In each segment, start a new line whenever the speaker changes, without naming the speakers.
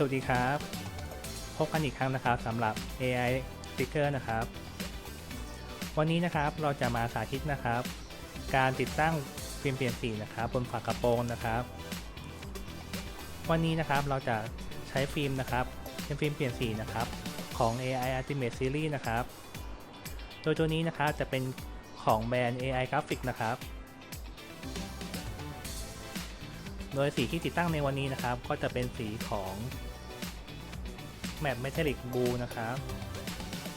สวัสดีครับ พบกันอีกครั้งนะครับสำหรับ AI Sticker นะครับ วันนี้นะครับเราจะมาสาธิตนะครับ การติดตั้งฟิล์มเปลี่ยนสีนะครับบนฝากระโปรงนะครับ วันนี้นะครับเราจะใช้ฟิล์มนะครับเป็นฟิล์มเปลี่ยนสีนะครับของ AI Ultimate Series นะครับ โดยตัวนี้นะครับจะเป็นของแบรนด์ AI Graphics นะครับโดยสีที่ติดตั้งในวันนี้นะครับ ก็จะเป็นสีของ แมปเมทัลลิกบูนะครับ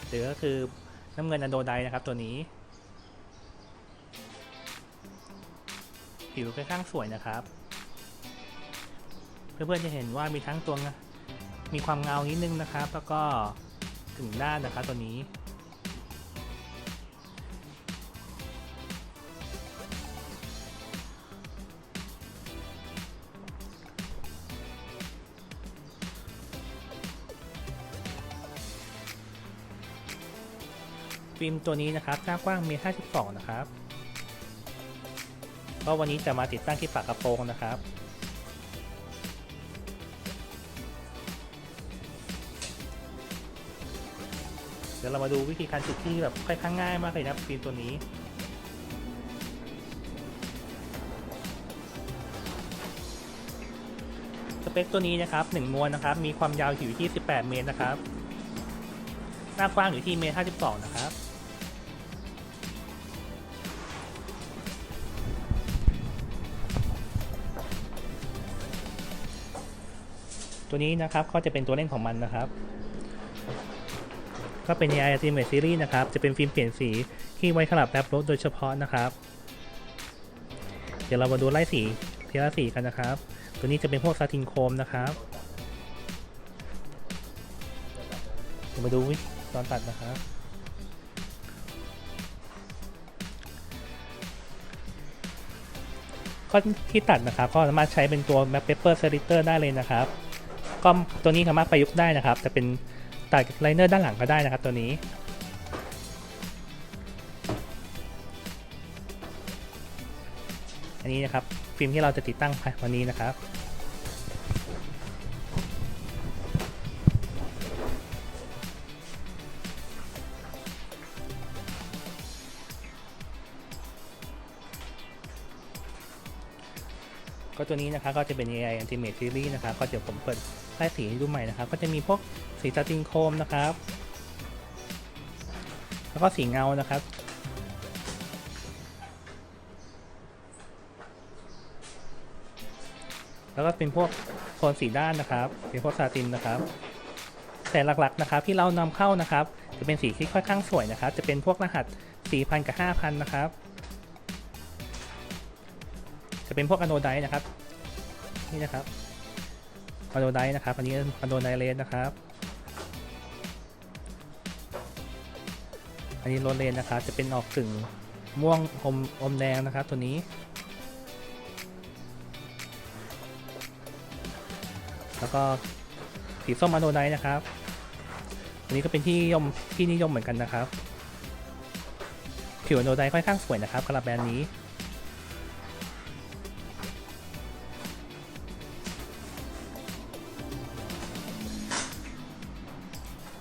หรือก็คือน้ำเงินอันโดไดนะครับตัวนี้ ผิวค่อนข้างสวยนะครับ เพื่อนๆจะเห็นว่ามีทั้งตัวมีความเงานิดนึงนะครับ แล้วก็ถึงด้านนะครับตัวนี้ ฟิล์มตัวนี้นะครับหน้ากว้างเมตร52 นะครับก็วันนี้จะมาติดตั้งที่ปากกระโปรงนะครับ เดี๋ยวเรามาดูวิธีการติดที่แบบค่อนข้างง่ายมากเลยนะฟิล์มตัวนี้สเปคตัวนี้นะครับ1มวนนะครับ มีความยาวอยู่ที่ 18 เมตรนะครับ หน้ากว้างอยู่ที่เมตร 52 นะครับ ตัวนี้นะครับก็จะเป็นตัวเล่นของมันนะครับ ก็เป็น AI Ultimate Series นะครับ จะเป็นฟิล์มเปลี่ยนสีที่ไว้สำหรับแรปรถโดยเฉพาะนะครับ เดี๋ยวเรามาดูไล่สีเทีละสีกันนะครับ ตัวนี้จะเป็นพวกซาตินโคมนะครับเดี๋ยวมาดูวิตอนตัดนะครับก็ที่ตัดนะครับก็สามารถใช้เป็นตัว Map Paper Selector ได้เลยนะครับ ก็ตัวนี้สามารถประยุกต์ได้นะครับ จะเป็นตัดไลเนอร์ด้านหลังก็ได้นะครับตัวนี้ อันนี้นะครับฟิล์มที่เราจะติดตั้งวันนี้นะครับก็ตัวนี้นะครับก็จะเป็น AI Ultimate Series นะครับก็เดี๋ยวผมเปิด ไล่สีให้ดูใหม่นะครับ ก็จะมีพวกสีสติงโคมนะครับ แล้วก็สีเงานะครับแล้วก็เป็นพวกโทนสีด้านนะครับ เป็นพวกซาตินนะครับ แต่หลักๆนะครับที่เรานำเข้านะครับ จะเป็นสีที่ค่อนข้างสวยนะครับ จะเป็นพวกรหัส 4,000 กับ 5,000 นะครับ จะเป็นพวกอโนไดนะครับ นี่นะครับ คอนโนไดนะครับ อันนี้คอนโนไดเลนนะครับ อันนี้โรเลนนะครับ จะเป็นออกถึงม่วงอมอมแดงนะครับตัวนี้ แล้วก็สีส้มอโนไดนะครับ อันนี้ก็เป็นที่นิยมที่นิยมเหมือนกันนะครับ ผิวอโนไดค่อนข้างสวยนะครับสำหรับแบรนด์นี้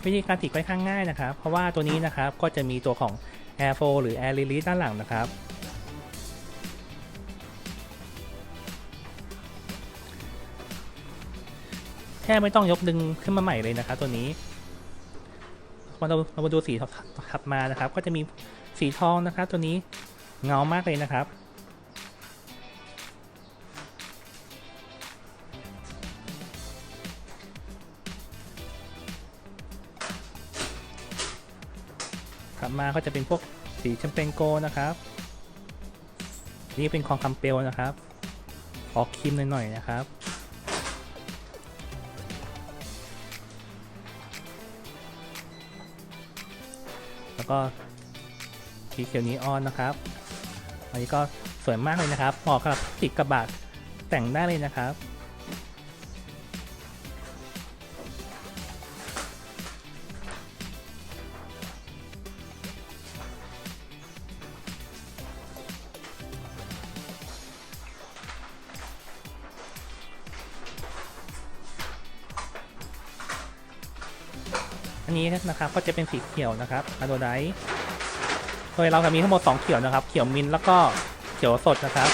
วิธีการติดค่อนข้างง่ายนะครับ เพราะว่าตัวนี้นะครับก็จะมีตัวของ Air Flow หรือ Air Release ด้านหลังนะครับ แค่ไม่ต้องยกดึงขึ้นมาใหม่เลยนะครับ ตัวนี้มาเราเรามาดูสีถัดมานะครับ ก็จะมีสีทองนะครับ ตัวนี้เงามากเลยนะครับ มาก็จะเป็นพวกสีแชมเปญโกนะครับ นี่เป็นของคำเปลนะครับ ออกครีมหน่อยๆนะครับ แล้วก็สีเขียวนีออนนะครับ อันนี้ก็สวยมากเลยนะครับเหมาะกับติดกระบะแต่งได้เลยนะครับ นะครับ ก็จะเป็นสีเขียวนะครับอะโดไดโดยเราจะมีทั้งหมด 2 เขียวนะครับ เขียวมินแล้วก็เขียวสดนะครับ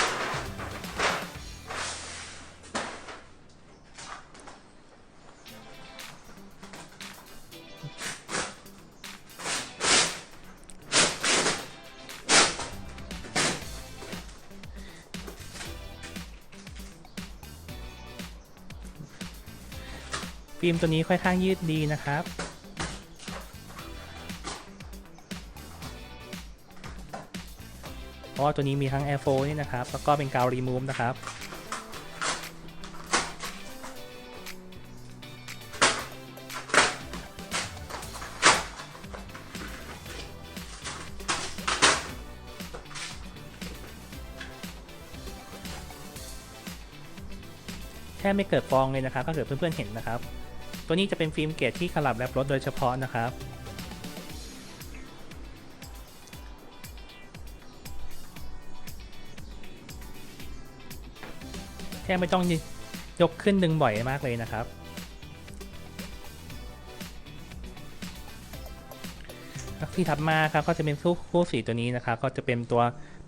ฟิล์มตัวนี้ค่อนข้างยืดดีนะครับ เพราะว่าตัวนี้มีทั้ง Air 4นี่นะครับ แล้วก็เป็นกาวรีมูฟนะครับ แค่ไม่เกิดฟองเลยนะครับถ้าเกิดเพื่อนๆเห็นนะครับ ตัวนี้จะเป็นฟิล์มเกรดที่ขลับแรปรถโดยเฉพาะนะครับ ค่ไม่ต้องยกขึ้นดึงบ่อยมากเลยนะครับ ที่ถัดมาครับก็จะเป็นคู่คู่สีตัวนี้นะครับ ก็จะเป็นตัว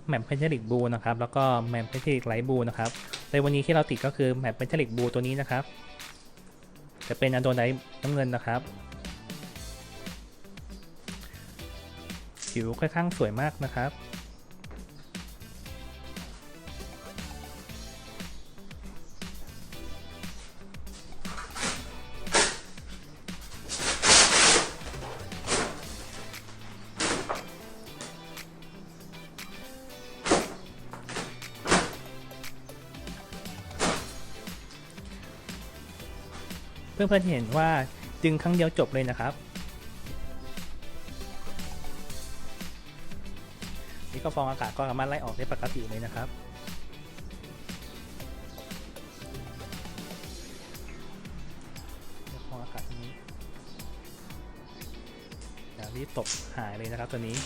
แมปเพนเทลิกบูนะครับ แล้วก็แมปเพนเทลิกไลท์บูนะครับในวันนี้ที่เราติดก็คือแมปเพนเทลิกบูตัวนี้นะครับ จะเป็นอันโดไนน้ำเงินนะครับผิวค่อนข้างสวยมากนะครับ เพื่อนๆเห็นว่าดึงครั้งเดียวจบเลยนะครับ นี่ก็ฟองอากาศก็สามารถไล่ออกได้ปกติเลยนะครับฟองอากาศตรงนี้อย่ารีบตกหายเลยนะครับตัวนี้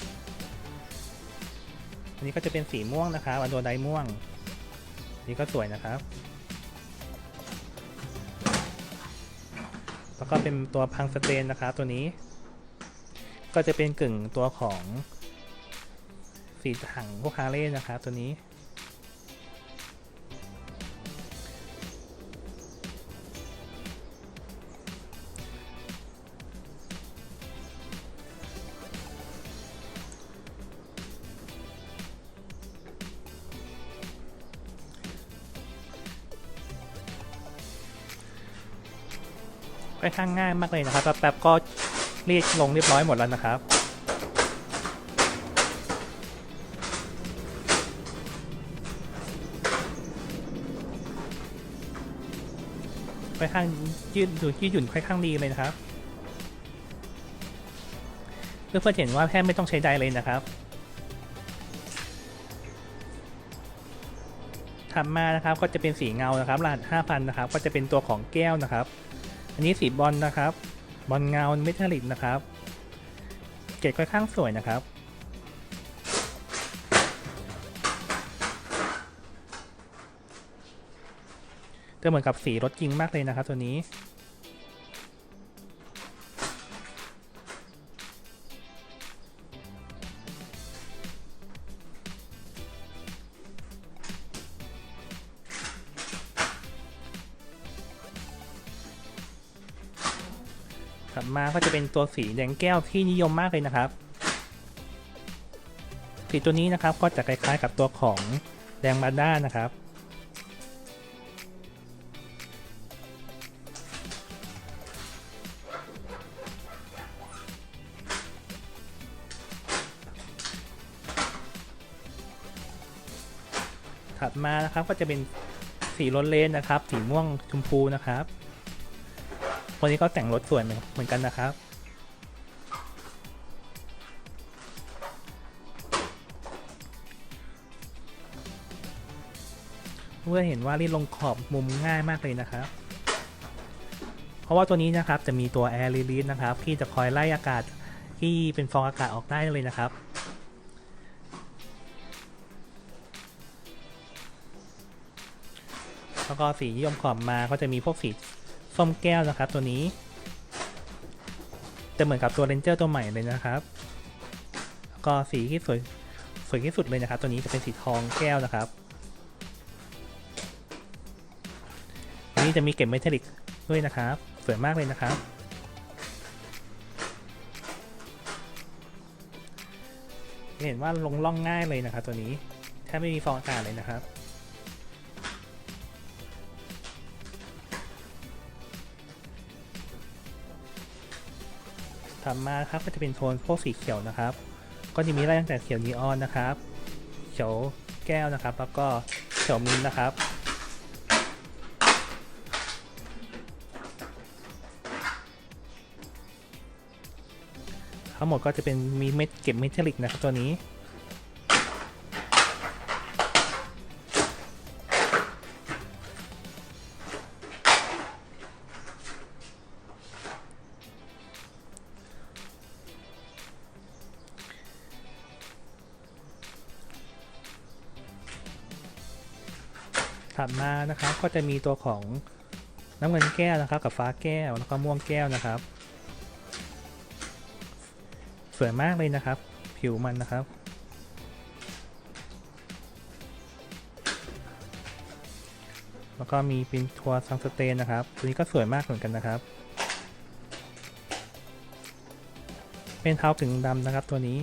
อันนี้ก็จะเป็นสีม่วงนะครับอันโดไดม่วง นี่ก็สวยนะครับ ก็เป็นตัวพังสเตนนะคะตัวนี้ ก็จะเป็นกึ่งตัวของสีถังพวกฮาร์เล่นะคะตัวนี้ ค่อนข้างง่ายมากเลยนะครับแป๊บๆก็รีดลงเรียบร้อยหมดแล้วนะครับค่อนข้างยืดดูยืดหยุ่นค่อนข้างดีเลยนะครับเพื่อนๆเห็นว่าแทบไม่ต้องใช้ไดเลยนะครับถัดมานะครับก็จะเป็นสีเงานะครับรหัส 5,000 นะครับ ก็จะเป็นตัวของแก้วนะครับ อันนี้สีบอลนะครับ บอลเงาเมทัลลิกนะครับ เกรดค่อนข้างสวยนะครับ จะเหมือนกับสีรถจริงมากเลยนะครับตัวนี้ ถัดมาก็จะเป็นตัวสีแดงแก้วที่นิยมมากเลยนะครับ สีตัวนี้นะครับก็จะคล้ายๆกับตัวของแดงมาด้านะครับ ถัดมานะครับก็จะเป็นสีรถเลนนะครับ สีม่วงชมพูนะครับ คนนี้ก็แต่งรถสวยเหมือนกันนะครับ เพื่อเห็นว่ารีดลงขอบมุมง่ายมากเลยนะครับ เพราะว่าตัวนี้นะครับจะมีตัว Air Release นะครับ ที่จะคอยไล่อากาศที่เป็นฟองอากาศออกได้เลยนะครับแล้วก็สีนิยมขอบมาก็จะมีพวกสี ส้มแก้วนะครับตัวนี้ จะเหมือนกับตัวเรนเจอร์ตัวใหม่เลยนะครับ ก็สีที่สวยสวยที่สุดเลยนะครับ ตัวนี้จะเป็นสีทองแก้วนะครับนนี้จะมีเก็บเมทัลลิกด้วยนะครับ สวยมากเลยนะครับ เห็นว่าลงล่องง่ายเลยนะครับ ตัวนี้แทบไม่มีฟองอากาศเลยนะครับ ถัดมาครับก็จะเป็นโทนพวกสีเขียวนะครับ ก็จะมีไล่ตั้งแต่เขียวนีออนนะครับ เขียวแก้วนะครับ แล้วก็เขียวมิ้นนะครับทั้งหมดก็จะเป็นมีเม็ดเก็บเมทัลลิกนะครับตัวนี้ ถัดมานะครับ ก็จะมีตัวของน้ำเงินแก้วนะครับ กับฟ้าแก้วแล้วก็ม่วงแก้วนะครับ สวยมากเลยนะครับ ผิวมันนะครับ แล้วก็มีเป็นทัวร์ซังสเตนนะครับ ตัวนี้ก็สวยมากเหมือนกันนะครับ เป็นเท้าถึงดำนะครับตัวนี้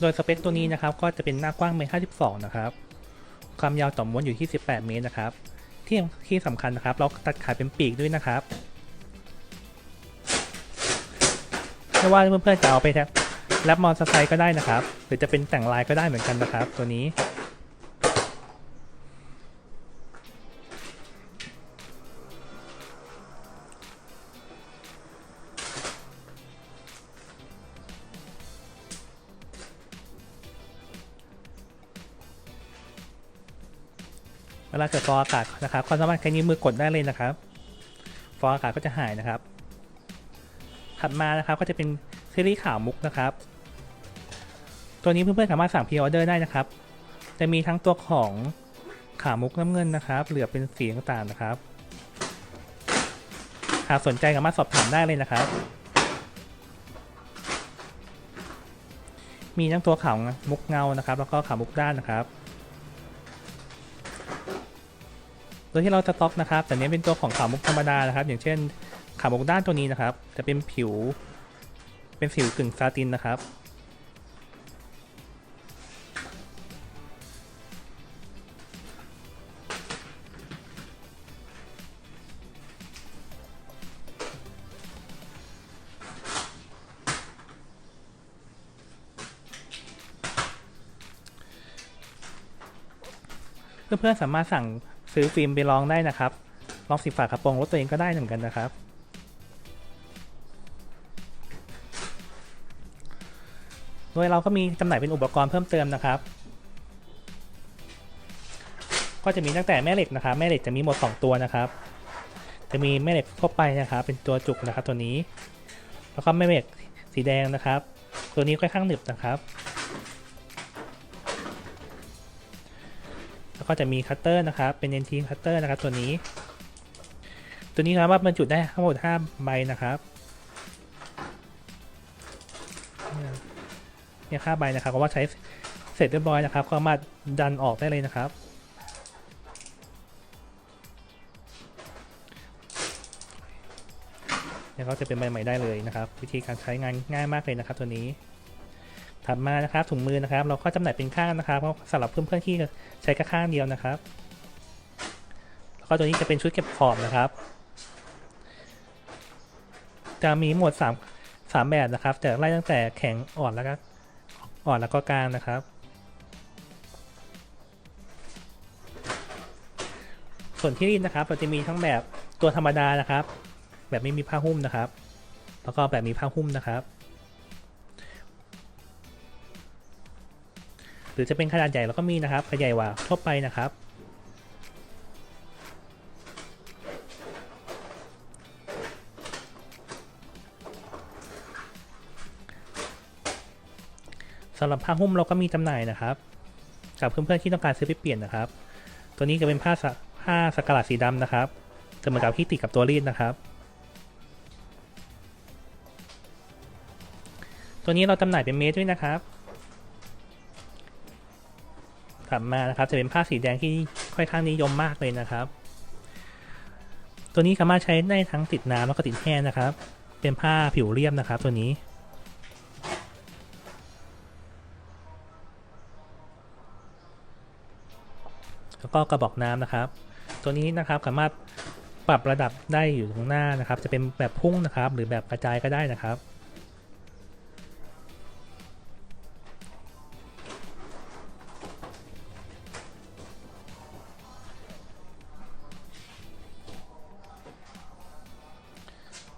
โดยสเปคตัวนี้นะครับก็จะเป็นหน้ากว้างเมตร52 นะครับ ความยาวต่อม้วนอยู่ที่ 18 เมตรนะครับ ที่ที่สำคัญนะครับ เราตัดขายเป็นปีกด้วยนะครับไม่ว่าเพื่อนๆจะเอาไปแทบแรปมอเตอร์ไซค์ก็ได้นะครับ หรือจะเป็นแต่งลายก็ได้เหมือนกันนะครับ ตัวนี้ เวลาเกิดฟองอากาศนะครับความสามารถแค่นิ้มือกดได้เลยนะครับ ฟองอากาศก็จะหายนะครับ ถัดมานะครับก็จะเป็นซีรีส์ข่าวมุกนะครับ ตัวนี้เพื่อนๆสามารถสั่งพรีออเดอร์ได้นะครับ จะมีทั้งตัวของขามุกน้ำเงินนะครับ เหลือเป็นสีต่างๆนะครับ หากสนใจสามารถสอบถามได้เลยนะครับ มีทั้งตัวขาวมุกเงานะครับ แล้วก็ขาวมุกด้านนะครับ โดยที่เราจะต็อกนะครับ แต่เนี้เป็นตัวของขาวมุกธรรมดานะครับ อย่างเช่นขาวมุกด้านตัวนี้นะครับ จะเป็นผิว เป็นผิวกึ่งซาตินนะครับเพื่อนๆสามารถสั่ง ซื้อฟิล์มไปลองได้นะครับ ลองสีฝากระโปรงรถตัวเองก็ได้เหมือนกันนะครับ โดยเราก็มีจำหน่ายเป็นอุปกรณ์เพิ่มเติมนะครับ ก็จะมีตั้งแต่แม่เหล็กนะครับ แม่เหล็กจะมีหมด 2 ตัวนะครับ จะมีแม่เหล็กทั่วไปนะครับ เป็นตัวจุกนะครับตัวนี้ แล้วก็แม่เหล็กสีแดงนะครับ ตัวนี้ค่อนข้างหนึบนะครับ แล้วก็จะมีคัตเตอร์นะครับ เป็น NT คัตเตอร์นะครับตัวนี้ ตัวนี้สามารถบรรจุได้ทั้งหมด5ใบนะครับเนี่ยค่าใบนะครับก็ว่าใช้เสร็จเรียบร้อยนะครับก็สามารถดันออกได้เลยนะครับ เนี่ยก็จะเป็นใบใหม่ได้เลยนะครับ วิธีการใช้งานง่ายมากเลยนะครับตัวนี้ ถัดมานะครับถุงมือนะครับ เราก็จำหน่ายเป็นข้างนะครับเพราะสำหรับเพื่อนๆที่ใช้แค่ข้างเดียวนะครับแล้วก็ตัวนี้จะเป็นชุดเก็บขอบนะครับ จะมีหมวดสามสามแบบนะครับแต่ไล่ตั้งแต่แข็งอ่อนแล้วก็อ่อนแล้วก็กลางนะครับ ส่วนที่รีดนะครับเราจะมีทั้งแบบตัวธรรมดานะครับ แบบไม่มีผ้าหุ้มนะครับ แล้วก็แบบมีผ้าหุ้มนะครับ หรือจะเป็นขนาดใหญ่เราก็มีนะครับขนาดใหญ่กว่าทั่วไปนะครับ สำหรับผ้าหุ้มเราก็มีจำหน่ายนะครับ กับเพื่อนๆที่ต้องการซื้อไปเปลี่ยนนะครับ ตัวนี้จะเป็นผ้าผ้าสกหลาดสีดำนะครับจะเหมือนกับที่ติดกับตัวรีดนะครับตัวนี้เราจำหน่ายเป็นเมตรด้วยนะครับ ถัดมานะครับ จะเป็นผ้าสีแดงที่ค่อนข้างนิยมมากเลยนะครับ ตัวนี้สามารถใช้ได้ทั้งติดน้ำแล้วก็ติดแห้งนะครับ เป็นผ้าผิวเรียบนะครับ ตัวนี้แล้วก็กระบอกน้ำนะครับ ตัวนี้นะครับสามารถปรับระดับได้อยู่ตรงหน้านะครับ จะเป็นแบบพุ่งนะครับ หรือแบบกระจายก็ได้นะครับ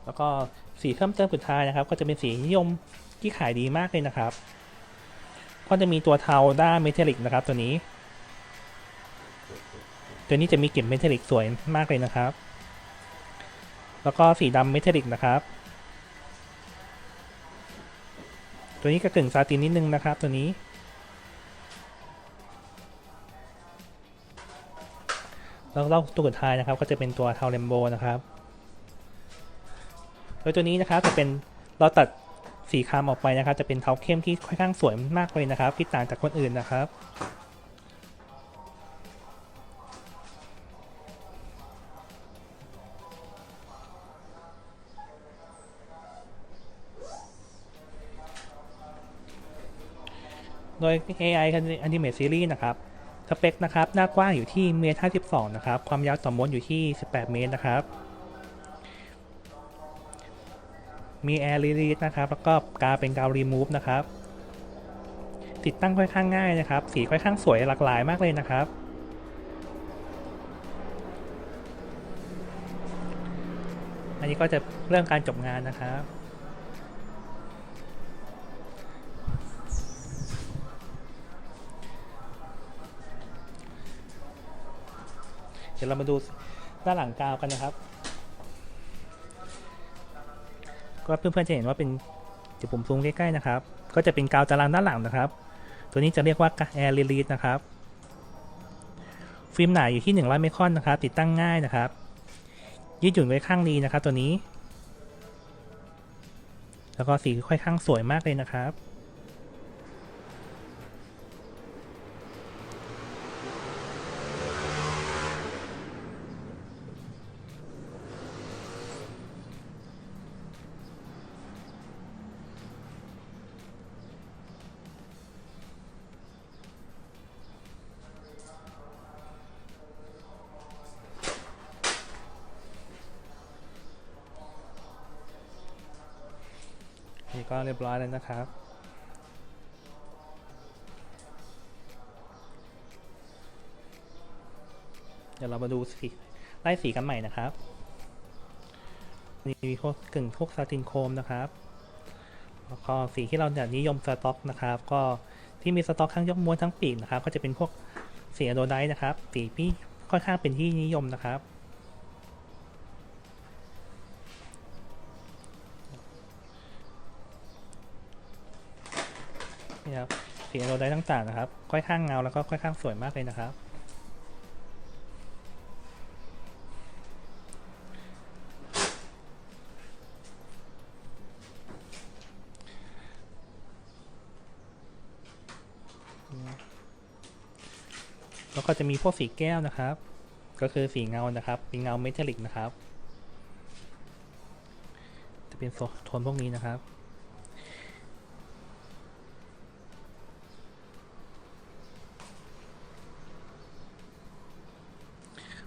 แล้วก็สีเพิ่มเติมสุดท้ายนะครับ ก็จะเป็นสีนิยมที่ขายดีมากเลยนะครับ ก็จะมีตัวเทาด้านเมทัลลิกนะครับ ตัวนี้ ตัวนี้จะมีเกลิ่นเมทัลลิกสวยมากเลยนะครับ แล้วก็สีดำเมทัลลิกนะครับ ตัวนี้ก็กึ่งซาตินนิดนึงนะครับ ตัวนี้แล้วตัวสุดท้ายนะครับ ก็จะเป็นตัวเทาเรมโบนะครับ ดยตัวนี้นะครับจะเป็นเราตัดสีคามออกไปนะครับ จะเป็นเทาเข้มที่ค่อนข้างสวยมากเลยนะครับ ที่ต่างจากคนอื่นนะครับ โดย AI Animate Series นะครับ สเปคนะครับ หน้ากว้างอยู่ที่เมตร52นะครับ ความยาวต่อม้วนอยู่ที่ 18 เมตรนะครับ มี Air Release นะครับ แล้วก็กาเป็นกาว Remove นะครับ ติดตั้งค่อนข้างง่ายนะครับ สีค่อนข้างสวยหลากหลายมากเลยนะครับ อันนี้ก็จะเรื่องการจบงานนะครับเดี๋ยวเรามาดูด้านหลังกาวกันนะครับ ก็เพื่อนๆจะเห็นว่าเป็นเดี๋ยวผมซูมใกล้ๆนะครับ ก็จะเป็นกาวจารันด้านหลังนะครับ ตัวนี้จะเรียกว่าแอร์ลีลีดนะครับ ฟิล์มหนาอยู่ที่100ไมครอนนะครับ ติดตั้งง่ายนะครับ ยืดหยุ่นไว้ข้างดีนะครับ ตัวนี้ แล้วก็สีค่อยข้างสวยมากเลยนะครับ ก็เรียบร้อยแล้วนะครับ เดี๋ยวเรามาดูสีไล่สีกันใหม่นะครับนี่มีพวกกึ่งพวกซาตินโครมนะครับแล้วก็สีที่เราจะนิยมสต็อกนะครับ ก็ที่มีสต็อกทั้งยกม้วนทั้งปีกนะครับ ก็จะเป็นพวกสีอะโดไดนะครับ สีที่ค่อนข้างเป็นที่นิยมนะครับ นี่ครับ สีโดไดต่างๆนะครับ ค่อยข้างเงาแล้วก็ค่อยข้างสวยมากเลยนะครับ แล้วก็จะมีพวกสีแก้วนะครับ ก็คือสีเงานะครับเป็นเงาเมทัลลิกนะครับ จะเป็นโทนพวกนี้นะครับ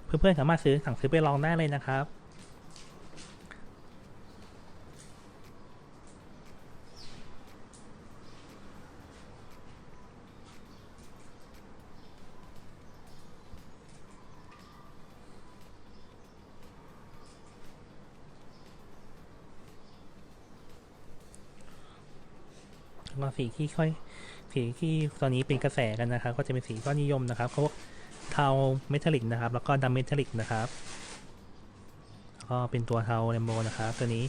เพื่อนๆสามารถซื้อสั่งซื้อไปลองได้เลยนะครับแล้วก็สีที่ค่อยสีที่ตอนนี้เป็นกระแสกันนะครับ ก็จะเป็นสีก็นิยมนะครับเขา เทาเมทัลลิกนะครับ แล้วก็ดำเมทัลลิกนะครับ แล้วก็เป็นตัวเทาเรมโบนะครับตัวนี้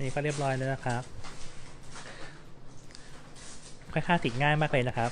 นี่ก็เรียบร้อยแล้วนะครับค่อนข้างติดง่ายมากเลยนะครับ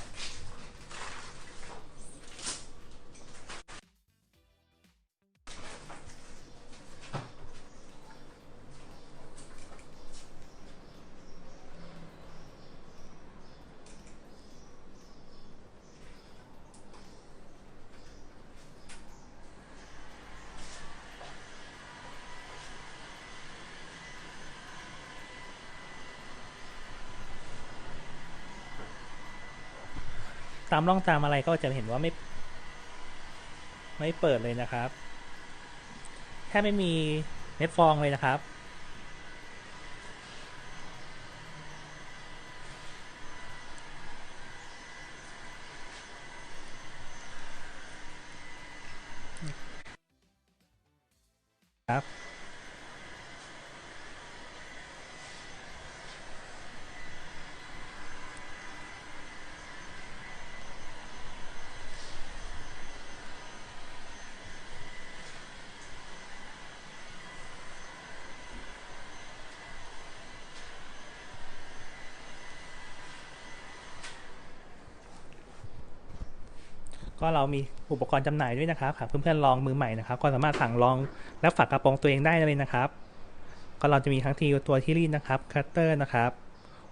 ตามร่องตามอะไรก็จะเห็นว่าไม่ ไม่เปิดเลยนะครับแทบไม่มีเน็ตฟองเลยนะครับ ครับ ก็เรามีอุปกรณ์จำหน่ายด้วยนะครับหากเพื่อนๆลองมือใหม่นะครับ ก็สามารถสั่งลองและฝากกระโปรงตัวเองได้เลยนะครับ ก็เราจะมีทั้งทีตัวที่รีดนะครับคัตเตอร์นะครับ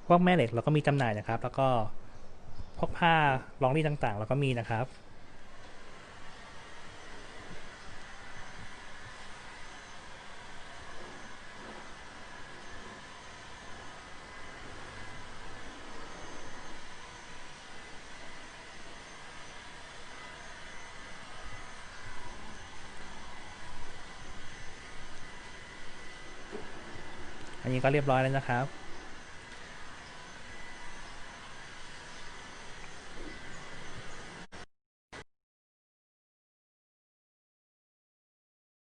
พวกแม่เหล็กเราก็มีจำหน่ายนะครับ แล้วก็พวกผ้ารองรีดต่างๆ เราก็มีนะครับ นี้ก็เรียบร้อยแล้วนะครับ